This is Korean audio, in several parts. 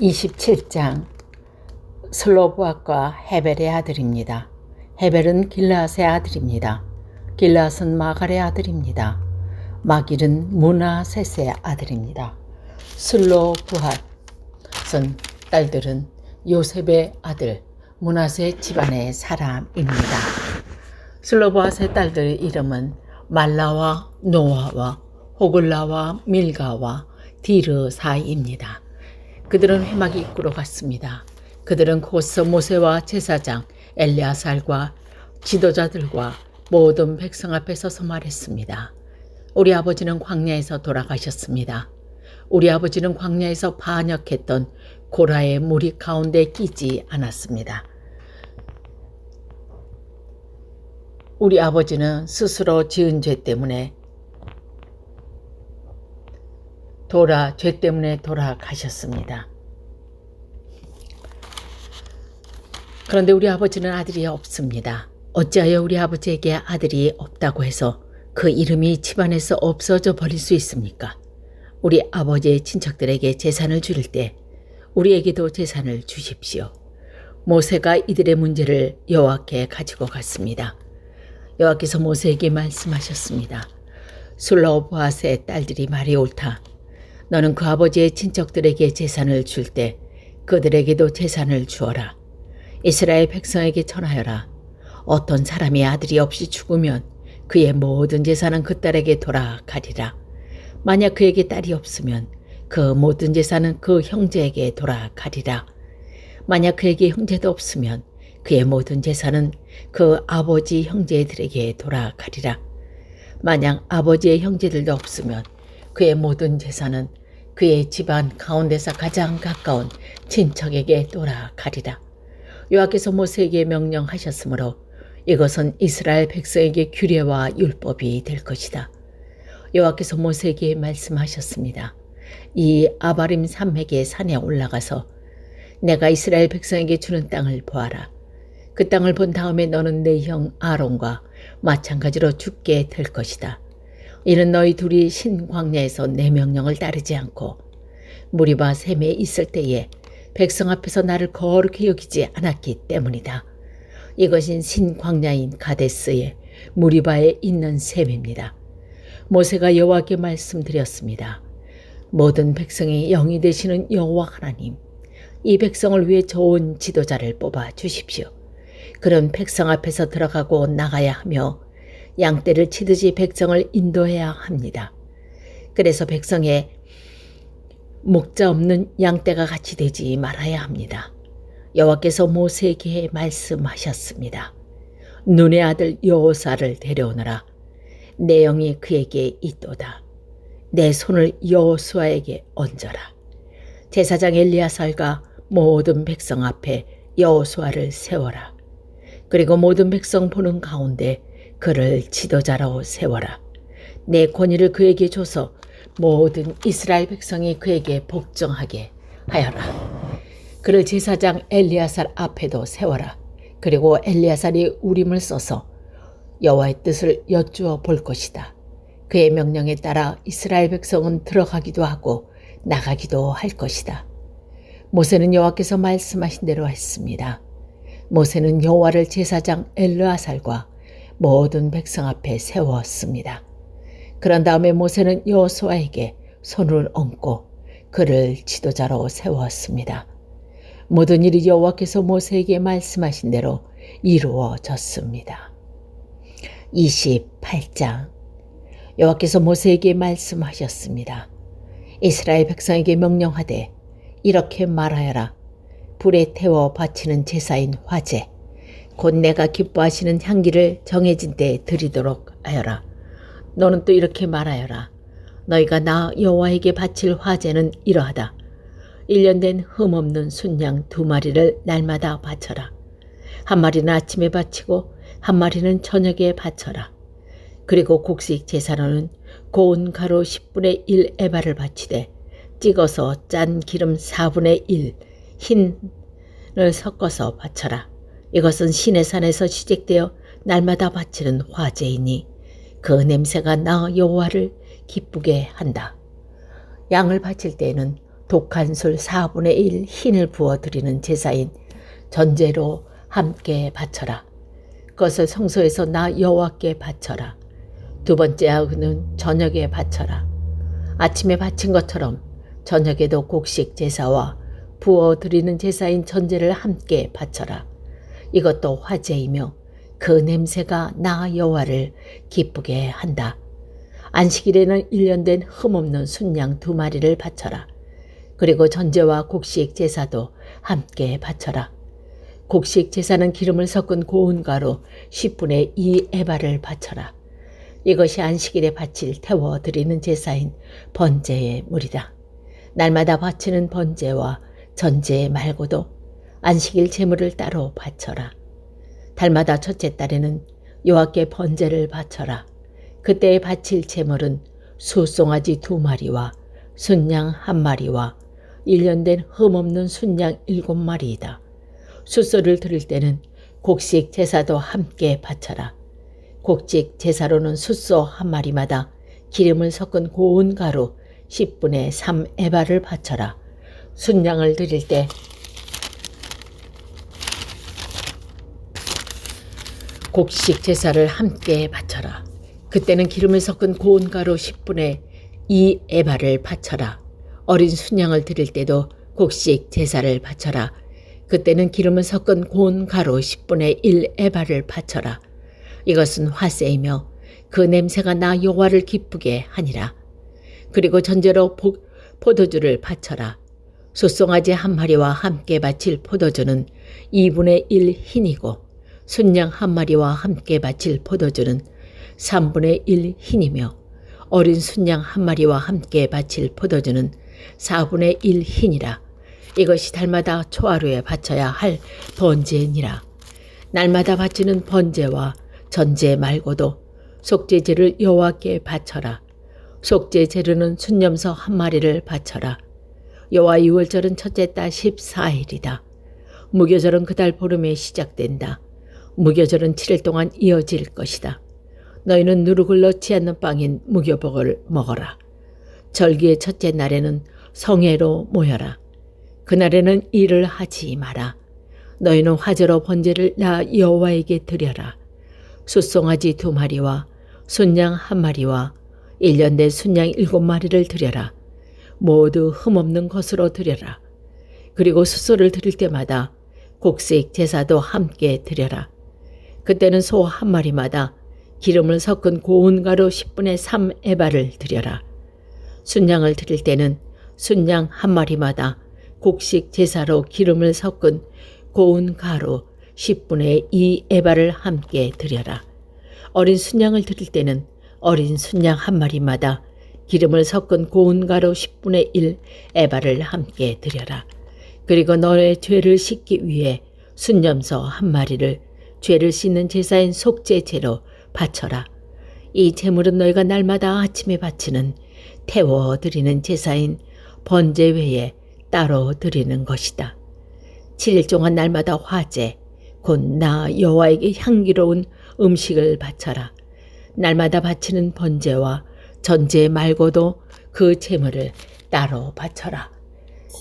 27장 슬로브악과 헤벨의 아들입니다. 헤벨은 길라스의 아들입니다. 길라스는 마갈의 아들입니다. 마길은 무나셋의 아들입니다. 슬로브핫은 딸들은 요셉의 아들 무나셋 집안의 사람입니다. 슬로브핫의 딸들의 이름은 말라와 노아와 호글라와 밀가와 디르사입니다. 그들은 회막이 입구로 갔습니다. 그들은 곧서 모세와 제사장 엘리아살과 지도자들과 모든 백성 앞에 서서 말했습니다. 우리 아버지는 광야에서 돌아가셨습니다. 우리 아버지는 광야에서 반역했던 고라의 무리 가운데 끼지 않았습니다. 우리 아버지는 스스로 지은 죄 때문에 돌아 죄 때문에 돌아가셨습니다. 그런데 우리 아버지는 아들이 없습니다. 어찌하여 우리 아버지에게 아들이 없다고 해서 그 이름이 집안에서 없어져 버릴 수 있습니까? 우리 아버지의 친척들에게 재산을 줄일 때 우리에게도 재산을 주십시오. 모세가 이들의 문제를 여호와께 가지고 갔습니다. 여호와께서 모세에게 말씀하셨습니다. 술로보아스의 딸들이 말이 옳다. 너는 그 아버지의 친척들에게 재산을 줄 때 그들에게도 재산을 주어라. 이스라엘 백성에게 전하여라. 어떤 사람이 아들이 없이 죽으면 그의 모든 재산은 그 딸에게 돌아가리라. 만약 그에게 딸이 없으면 그 모든 재산은 그 형제에게 돌아가리라. 만약 그에게 형제도 없으면 그의 모든 재산은 그 아버지 형제들에게 돌아가리라. 만약 아버지의 형제들도 없으면 그의 모든 재산은 그의 집안 가운데서 가장 가까운 친척에게 돌아가리라. 여호와께서 모세에게 명령하셨으므로 이것은 이스라엘 백성에게 규례와 율법이 될 것이다. 여호와께서 모세에게 말씀하셨습니다. 이 아바림 산맥의 산에 올라가서 내가 이스라엘 백성에게 주는 땅을 보아라. 그 땅을 본 다음에 너는 내 형 아론과 마찬가지로 죽게 될 것이다. 이는 너희 둘이 신광야에서 내 명령을 따르지 않고 무리바 샘에 있을 때에 백성 앞에서 나를 거룩히 여기지 않았기 때문이다. 이것인 신광야인 가데스의 무리바에 있는 샘입니다. 모세가 여호와께 말씀드렸습니다. 모든 백성이 영이 되시는 여호와 하나님, 이 백성을 위해 좋은 지도자를 뽑아 주십시오. 그런 백성 앞에서 들어가고 나가야 하며 양떼를 치듯이 백성을 인도해야 합니다. 그래서 백성의 목자 없는 양떼가 같이 되지 말아야 합니다. 여호와께서 모세에게 말씀하셨습니다. 눈의 아들 여호사를 데려오너라. 내 영이 그에게 있도다. 내 손을 여호수아에게 얹어라. 제사장 엘리야살과 모든 백성 앞에 여호수아를 세워라. 그리고 모든 백성 보는 가운데 그를 지도자로 세워라. 내 권위를 그에게 줘서 모든 이스라엘 백성이 그에게 복종하게 하여라. 그를 제사장 엘리야살 앞에도 세워라. 그리고 엘리야살이 우림을 써서 여호와의 뜻을 여쭈어 볼 것이다. 그의 명령에 따라 이스라엘 백성은 들어가기도 하고 나가기도 할 것이다. 모세는 여호와께서 말씀하신 대로 했습니다. 모세는 여호와를 제사장 엘르아살과 모든 백성 앞에 세웠습니다. 그런 다음에 모세는 여호수아에게 손을 얹고 그를 지도자로 세웠습니다. 모든 일이 여호와께서 모세에게 말씀하신 대로 이루어졌습니다. 28장 여호와께서 모세에게 말씀하셨습니다. 이스라엘 백성에게 명령하되 이렇게 말하여라. 불에 태워 바치는 제사인 화제 곧 내가 기뻐하시는 향기를 정해진 때에 드리도록 하여라. 너는 또 이렇게 말하여라. 너희가 나 여호와에게 바칠 화제는 이러하다. 1년 된 흠없는 순양 두 마리를 날마다 바쳐라. 한 마리는 아침에 바치고 한 마리는 저녁에 바쳐라. 그리고 곡식 제사로는 고운 가루 10분의 1 에바를 바치되 찍어서 짠 기름 4분의 1 흰을 섞어서 바쳐라. 이것은 신의 산에서 시작되어 날마다 바치는 화제이니 그 냄새가 나 여호와를 기쁘게 한다. 양을 바칠 때에는 독한 술 4분의 1 흰을 부어 드리는 제사인 전제로 함께 바쳐라. 그것을 성소에서 나 여호와께 바쳐라. 두 번째 하고는 저녁에 바쳐라. 아침에 바친 것처럼 저녁에도 곡식 제사와 부어 드리는 제사인 전제를 함께 바쳐라. 이것도 화제이며 그 냄새가 나 여호와를 기쁘게 한다. 안식일에는 1년 된 흠없는 순양 두 마리를 바쳐라. 그리고 전제와 곡식 제사도 함께 바쳐라. 곡식 제사는 기름을 섞은 고운 가루 10분의 2 에바를 바쳐라. 이것이 안식일에 바칠 태워 드리는 제사인 번제의 물이다. 날마다 바치는 번제와 전제 말고도 안식일 제물을 따로 바쳐라. 달마다 첫째 달에는 여호와께 번제를 바쳐라. 그때에 바칠 제물은 수송아지 두 마리와 순양 한 마리와 1년 된 흠없는 순양 일곱 마리이다. 수소를 드릴 때는 곡식 제사도 함께 바쳐라. 곡식 제사로는 숫소 한 마리마다 기름을 섞은 고운 가루 10분의 3 에바를 바쳐라. 순양을 드릴 때 곡식 제사를 함께 바쳐라. 그때는 기름을 섞은 고운 가루 10분의 2 에바를 바쳐라. 어린 순양을 드릴 때도 곡식 제사를 바쳐라. 그때는 기름을 섞은 고운 가루 10분의 1 에바를 바쳐라. 이것은 화세이며 그 냄새가 나 여호와를 기쁘게 하니라. 그리고 전제로 포도주를 바쳐라. 소송아지 한 마리와 함께 바칠 포도주는 2분의 1 흰이고 순양 한 마리와 함께 바칠 포도주는 3분의 1 흰이며 어린 순양 한 마리와 함께 바칠 포도주는 4분의 1 흰이라. 이것이 달마다 초하루에 바쳐야 할 번제니라. 날마다 바치는 번제와 전제 말고도 속죄제를 여호와께 바쳐라. 속죄 제르는 순념서 한 마리를 바쳐라. 여호와 유월절은 첫째 달 14일이다. 무교절은 그달 보름에 시작된다. 무교절은 7일 동안 이어질 것이다. 너희는 누룩을 넣지 않는 빵인 무교복을 먹어라. 절기의 첫째 날에는 성회로 모여라. 그날에는 일을 하지 마라. 너희는 화제로 번제를 나 여호와에게 드려라. 숫송아지 두 마리와 순양 한 마리와 일년 된 순양 일곱 마리를 드려라. 모두 흠없는 것으로 드려라. 그리고 수소를 드릴 때마다 곡식 제사도 함께 드려라. 그때는 소 한 마리마다 기름을 섞은 고운 가루 10분의 3 에바를 드려라. 순양을 드릴 때는 순양 한 마리마다 곡식 제사로 기름을 섞은 고운 가루 10분의 2 에바를 함께 드려라. 어린 순양을 드릴 때는 어린 순양 한 마리마다 기름을 섞은 고운 가루 10분의 1 에바를 함께 드려라. 그리고 너의 죄를 씻기 위해 순념서 한 마리를 죄를 씻는 제사인 속죄제로 바쳐라. 이 제물은 너희가 날마다 아침에 바치는 태워 드리는 제사인 번제 외에 따로 드리는 것이다. 7일 동안 날마다 화제, 곧 나 여호와에게 향기로운 음식을 바쳐라. 날마다 바치는 번제와 전제 말고도 그 제물을 따로 바쳐라.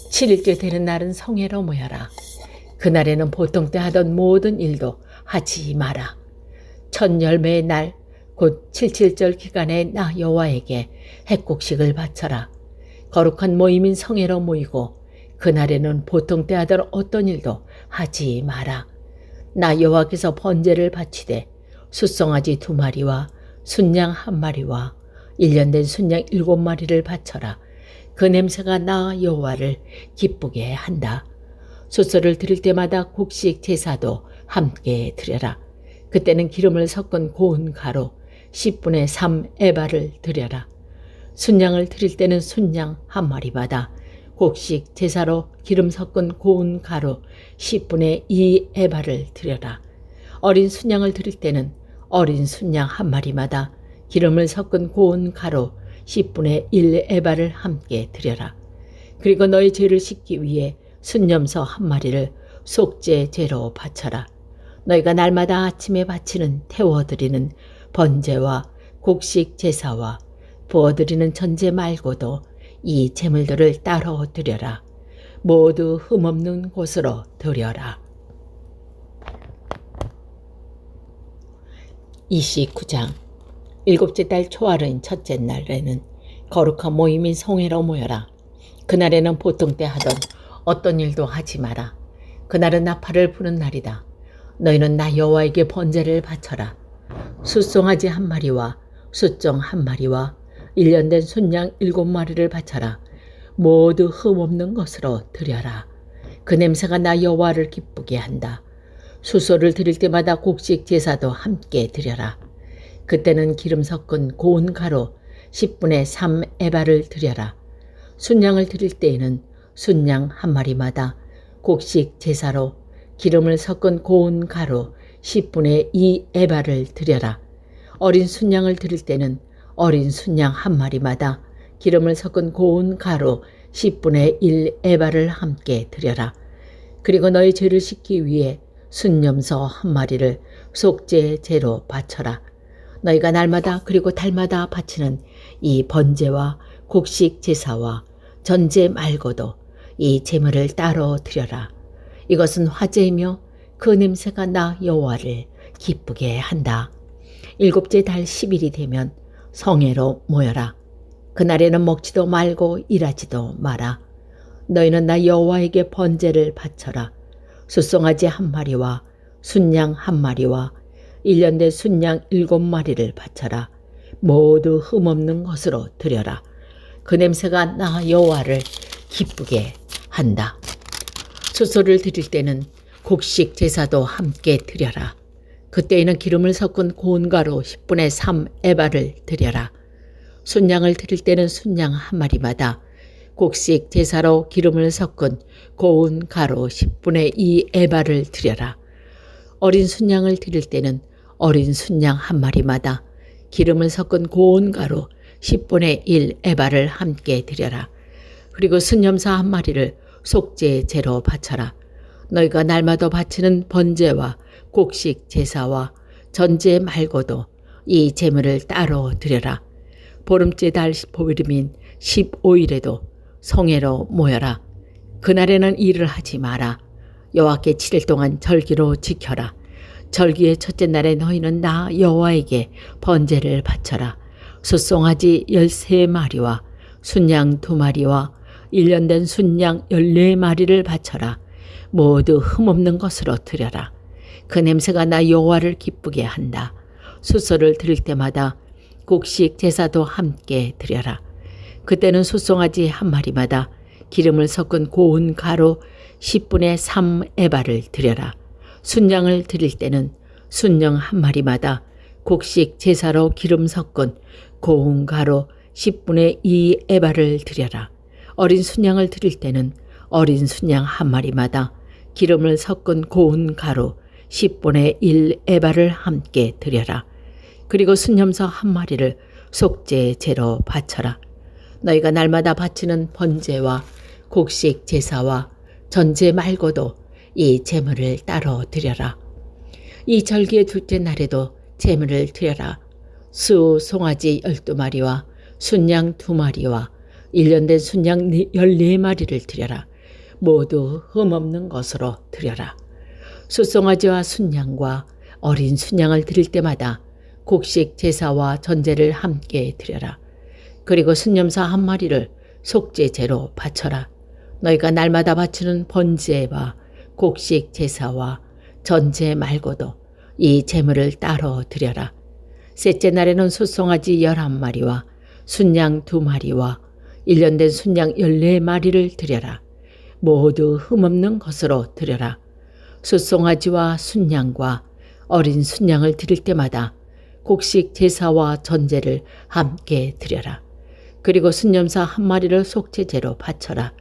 7일째 되는 날은 성회로 모여라. 그날에는 보통 때 하던 모든 일도 하지 마라. 첫 열매의 날, 곧 칠칠절 기간에 나 여호와에게 핵곡식을 바쳐라. 거룩한 모임인 성회로 모이고 그날에는 보통 때 하던 어떤 일도 하지 마라. 나 여호와께서 번제를 바치되 숫송아지 두 마리와 순양 한 마리와 일년 된 순양 일곱 마리를 바쳐라. 그 냄새가 나 여호와를 기쁘게 한다. 수소를 드릴 때마다 곡식 제사도 함께 드려라. 그때는 기름을 섞은 고운 가루 10분의 3 에바를 드려라. 순양을 드릴 때는 순양 한 마리마다 곡식 제사로 기름 섞은 고운 가루 10분의 2 에바를 드려라. 어린 순양을 드릴 때는 어린 순양 한 마리마다 기름을 섞은 고운 가루 10분의 1 에바를 함께 드려라. 그리고 너의 죄를 씻기 위해 순념서 한 마리를 속죄 죄로 바쳐라. 너희가 날마다 아침에 바치는 태워드리는 번제와 곡식 제사와 부어드리는 전제 말고도 이 재물들을 따로 드려라. 모두 흠없는 곳으로 드려라. 29장 일곱째 달 초하루인 첫째 날에는 거룩한 모임인 성회로 모여라. 그날에는 보통 때 하던 어떤 일도 하지 마라. 그날은 나팔을 부는 날이다. 너희는 나 여호와에게 번제를 바쳐라. 숫송아지 한 마리와 숫정 한 마리와 일년된 순양 일곱 마리를 바쳐라. 모두 흠없는 것으로 드려라. 그 냄새가 나 여호와를 기쁘게 한다. 수소를 드릴 때마다 곡식 제사도 함께 드려라. 그때는 기름 섞은 고운 가루 10분의 3 에바를 드려라. 순양을 드릴 때에는 순양 한 마리마다 곡식 제사로 기름을 섞은 고운 가루 10분의 2 에바를 드려라. 어린 순양을 드릴 때는 어린 순양 한 마리마다 기름을 섞은 고운 가루 10분의 1 에바를 함께 드려라. 그리고 너희 죄를 씻기 위해 순념서 한 마리를 속죄 제로 바쳐라. 너희가 날마다 그리고 달마다 바치는 이 번제와 곡식 제사와 전제 말고도 이 제물을 따로 드려라. 이것은 화제이며 그 냄새가 나 여호와를 기쁘게 한다. 일곱째 달 10일이 되면 성회로 모여라. 그날에는 먹지도 말고 일하지도 마라. 너희는 나 여호와에게 번제를 바쳐라. 수송아지 한 마리와 순양 한 마리와 일년된 순양 일곱 마리를 바쳐라. 모두 흠없는 것으로 드려라. 그 냄새가 나 여호와를 기쁘게 한다. 수소를 드릴 때는 곡식 제사도 함께 드려라. 그때에는 기름을 섞은 고운 가루 10분의 3 에바를 드려라. 순양을 드릴 때는 순양 한 마리마다 곡식 제사로 기름을 섞은 고운 가루 10분의 2 에바를 드려라. 어린 순양을 드릴 때는 어린 순양 한 마리마다 기름을 섞은 고운 가루 10분의 1 에바를 함께 드려라. 그리고 순념사 한 마리를 속죄 제로 바쳐라. 너희가 날마다 바치는 번제와 곡식 제사와 전제 말고도 이 제물을 따로 드려라. 보름째 달 보름인 15일에도 성회로 모여라. 그날에는 일을 하지 마라. 여호와께 7일 동안 절기로 지켜라. 절기의 첫째 날에 너희는 나 여호와에게 번제를 바쳐라. 숫송아지 13마리와 순양 2마리와 1년 된 순양 14마리를 바쳐라. 모두 흠없는 것으로 드려라. 그 냄새가 나 여호와를 기쁘게 한다. 수소를 드릴 때마다 곡식 제사도 함께 드려라. 그때는 소송아지 한 마리마다 기름을 섞은 고운 가루 10분의 3 에바를 드려라. 순양을 드릴 때는 순양 한 마리마다 곡식 제사로 기름 섞은 고운 가루 10분의 2 에바를 드려라. 어린 순양을 드릴 때는 어린 순양 한 마리마다 기름을 섞은 고운 가루 10분의 1 에바를 함께 드려라. 그리고 순념서 한 마리를 속죄 제로 바쳐라. 너희가 날마다 바치는 번제와 곡식 제사와 전제 말고도 이 제물을 따로 드려라. 이 절기의 둘째 날에도 제물을 드려라. 수 송아지 열두 마리와 순양 두 마리와 일년된 순양 열네 마리를 드려라. 모두 흠없는 것으로 드려라. 수송아지와 순양과 어린 순양을 드릴 때마다 곡식 제사와 전제를 함께 드려라. 그리고 순념사 한 마리를 속죄제로 바쳐라. 너희가 날마다 바치는 번제와 곡식 제사와 전제 말고도 이 제물을 따로 드려라. 셋째 날에는 소송아지 열한 마리와 순양 두 마리와 일년된 순양 열네 마리를 드려라. 모두 흠없는 것으로 드려라. 소송아지와 순양과 어린 순양을 드릴 때마다 곡식 제사와 전제를 함께 드려라. 그리고 순념사 한 마리를 속죄제로 바쳐라.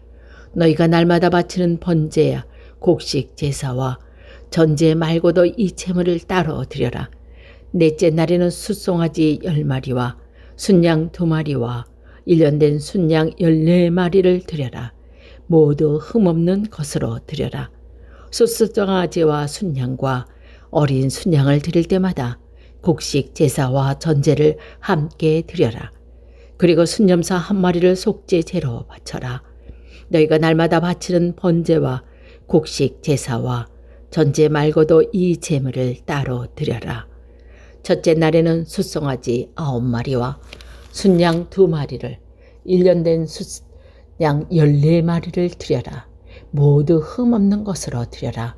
너희가 날마다 바치는 번제야 곡식 제사와 전제 말고도 이 채물을 따로 드려라. 넷째 날에는 숫송아지 열 마리와 순양 두 마리와 일년된 순양 열네 마리를 드려라. 모두 흠없는 것으로 드려라. 숫숫정아지와 순양과 어린 순양을 드릴 때마다 곡식 제사와 전제를 함께 드려라. 그리고 순념사 한 마리를 속죄제로 바쳐라. 너희가 날마다 바치는 번제와 곡식 제사와 전제 말고도 이 제물을 따로 드려라. 첫째 날에는 숫송아지 아홉 마리와 순양 두 마리를 일년 된 숫양 열네 마리를 드려라. 모두 흠없는 것으로 드려라.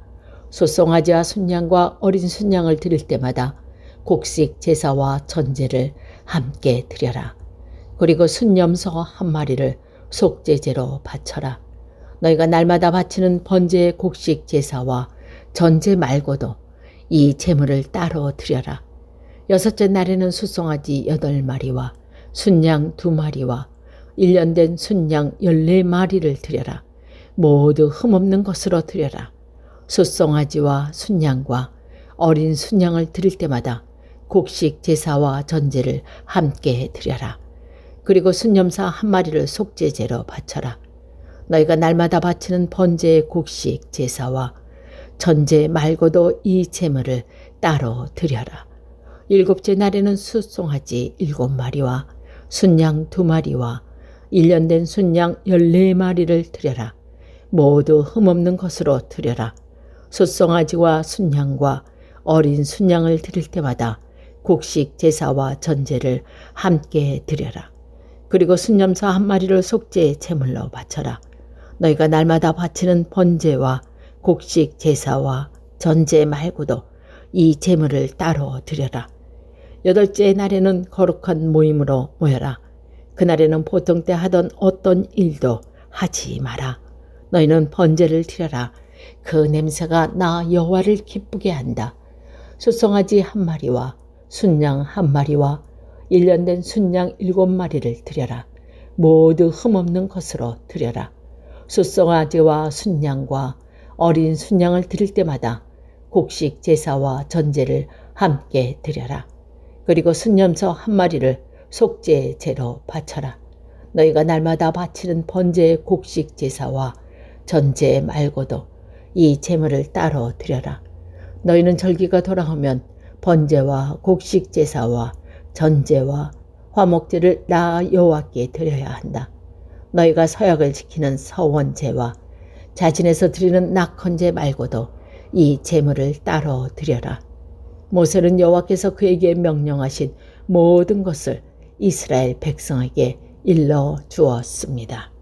숫송아지와 순양과 어린 순양을 드릴 때마다 곡식 제사와 전제를 함께 드려라. 그리고 순념소 한 마리를 속죄제로 바쳐라. 너희가 날마다 바치는 번제의 곡식 제사와 전제 말고도 이 제물을 따로 드려라. 여섯째 날에는 숫송아지 여덟 마리와 순양 두 마리와 일년 된 순양 열네 마리를 드려라. 모두 흠없는 것으로 드려라. 숫송아지와 순양과 어린 순양을 드릴 때마다 곡식 제사와 전제를 함께 드려라. 그리고 순념사 한 마리를 속죄제로 바쳐라. 너희가 날마다 바치는 번제의 곡식 제사와 전제 말고도 이 제물을 따로 드려라. 일곱째 날에는 숫송아지 일곱 마리와 순양 두 마리와 일년 된 순양 열네 마리를 드려라. 모두 흠없는 것으로 드려라. 숫송아지와 순양과 어린 순양을 드릴 때마다 곡식 제사와 전제를 함께 드려라. 그리고 순념사 한 마리를 속죄 제물로 바쳐라. 너희가 날마다 바치는 번제와 곡식 제사와 전제 말고도 이 제물을 따로 드려라. 여덟째 날에는 거룩한 모임으로 모여라. 그날에는 보통 때 하던 어떤 일도 하지 마라. 너희는 번제를 드려라. 그 냄새가 나 여호와를 기쁘게 한다. 수송아지 한 마리와 순양 한 마리와 일년 된 순양 일곱 마리를 드려라. 모두 흠없는 것으로 드려라. 수송아지와 순양과 어린 순양을 드릴 때마다 곡식 제사와 전제를 함께 드려라. 그리고 순념서 한 마리를 속죄 제로 바쳐라. 너희가 날마다 바치는 번제의 곡식 제사와 전제 말고도 이 제물을 따로 드려라. 너희는 절기가 돌아오면 번제와 곡식 제사와 전제와 화목제를 나 여호와께 드려야 한다. 너희가 서약을 지키는 서원제와 자진해서 드리는 낙헌제 말고도 이 제물을 따로 드려라. 모세는 여호와께서 그에게 명령하신 모든 것을 이스라엘 백성에게 일러 주었습니다.